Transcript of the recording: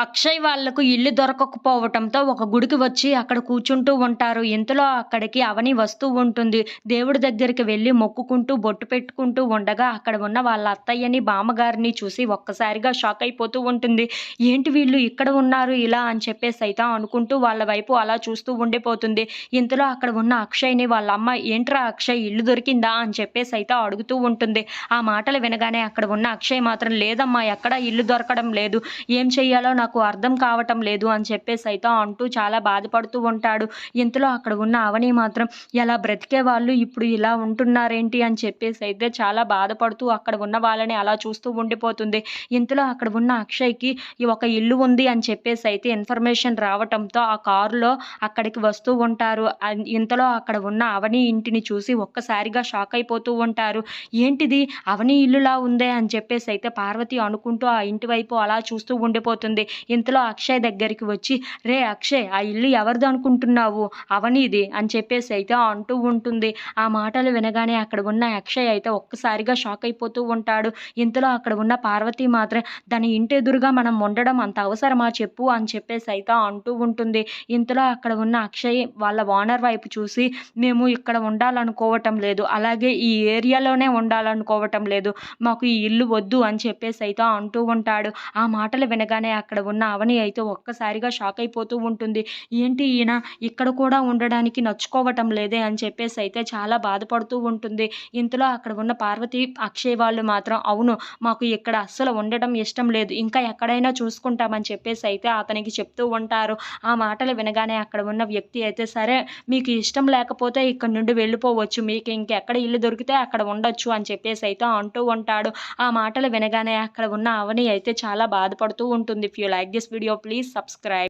అక్షయ్ వాళ్ళకు ఇల్లు దొరకకపోవటంతో ఒక గుడికి వచ్చి అక్కడ కూర్చుంటూ ఉంటారు. ఇంతలో అక్కడికి అవని వస్తూ ఉంటుంది. దేవుడి దగ్గరికి వెళ్ళి మొక్కుకుంటూ బొట్టు పెట్టుకుంటూ ఉండగా అక్కడ ఉన్న వాళ్ళ అత్తయ్యని బామ్మగారిని చూసి ఒక్కసారిగా షాక్ అయిపోతూ ఉంటుంది. ఏంటి వీళ్ళు ఇక్కడ ఉన్నారు ఇలా? అని చెప్పేసి అయితే అనుకుంటూ వాళ్ళ వైపు అలా చూస్తూ ఉండిపోతుంది. ఇంతలో అక్కడ ఉన్న అక్షయ్ని వాళ్ళ అమ్మ ఏంట్రా అక్షయ్ ఇల్లు దొరికిందా? అని చెప్పేసి అయితే అడుగుతూ ఉంటుంది. ఆ మాటలు వినగానే అక్కడ ఉన్న అక్షయ్ మాత్రం లేదమ్మా ఎక్కడ ఇల్లు దొరకడం లేదు. ఏం చెయ్యాలో నాకు నాకు అర్థం కావటం లేదు అని చెప్పేసి అయితే అంటూ చాలా బాధపడుతూ ఉంటాడు. ఇంతలో అక్కడ ఉన్న అవని మాత్రం ఎలా బ్రతికే వాళ్ళు ఇప్పుడు ఇలా ఉంటున్నారేంటి? అని చెప్పేసి అయితే చాలా బాధపడుతూ అక్కడ ఉన్న వాళ్ళని అలా చూస్తూ ఉండిపోతుంది. ఇంతలో అక్కడ ఉన్న అక్షయ్కి ఒక ఇల్లు ఉంది అని చెప్పేసి అయితే ఇన్ఫర్మేషన్ రావటంతో ఆ కారులో అక్కడికి వస్తూ ఉంటారు. ఇంతలో అక్కడ ఉన్న అవని ఇంటిని చూసి ఒక్కసారిగా షాక్ అయిపోతూ ఉంటారు. ఏంటిది? అవని ఇల్లులా ఉందే? అని చెప్పేసి అయితే పార్వతి అనుకుంటూ ఆ ఇంటి వైపు అలా చూస్తూ ఉండిపోతుంది. ఇంతలో అక్షయ్ దగ్గరికి వచ్చి రే అక్షయ్ ఆ ఇల్లు ఎవరిది అనుకుంటున్నావు? అవనీది అని చెప్పేసి అయితే అంటూ ఉంటుంది. ఆ మాటలు వినగానే అక్కడ ఉన్న అక్షయ్ అయితే ఒక్కసారిగా షాక్ అయిపోతూ ఉంటాడు. ఇంతలో అక్కడ ఉన్న పార్వతి మాత్రం దాని ఇంటి ఎదురుగా మనం ఉండడం అంత అవసరమా చెప్పు అని చెప్పేసి అయితే అంటూ ఉంటుంది. ఇంతలో అక్కడ ఉన్న అక్షయ్ వాళ్ళ ఓనర్ వైపు చూసి మేము ఇక్కడ ఉండాలనుకోవటం లేదు. అలాగే ఈ ఏరియాలోనే ఉండాలనుకోవటం లేదు. మాకు ఈ ఇల్లు వద్దు అని చెప్పేసి అయితే అంటూ ఉంటాడు. ఆ మాటలు వినగానే అక్కడ ఉన్న అవని అయితే ఒక్కసారిగా షాక్ అయిపోతూ ఉంటుంది. ఏంటి ఈయన? ఇక్కడ కూడా ఉండడానికి నచ్చుకోవటం లేదే అని చెప్పేసి అయితే చాలా బాధపడుతూ ఉంటుంది. ఇంతలో అక్కడ ఉన్న పార్వతి అక్షయ్ వాళ్ళు మాత్రం అవును మాకు ఇక్కడ అస్సలు ఉండటం ఇష్టం లేదు. ఇంకా ఎక్కడైనా చూసుకుంటామని చెప్పేసి అయితే అతనికి చెప్తూ ఉంటారు. ఆ మాటలు వినగానే అక్కడ ఉన్న వ్యక్తి అయితే సరే మీకు ఇష్టం లేకపోతే ఇక్కడ నుండి వెళ్ళిపోవచ్చు. మీకు ఇంకెక్కడ ఇల్లు దొరికితే అక్కడ ఉండొచ్చు అని చెప్పేసి అయితే అంటూ ఉంటాడు. ఆ మాటలు వినగానే అక్కడ ఉన్న అవని అయితే చాలా బాధపడుతూ ఉంటుంది. Few like this video please subscribe.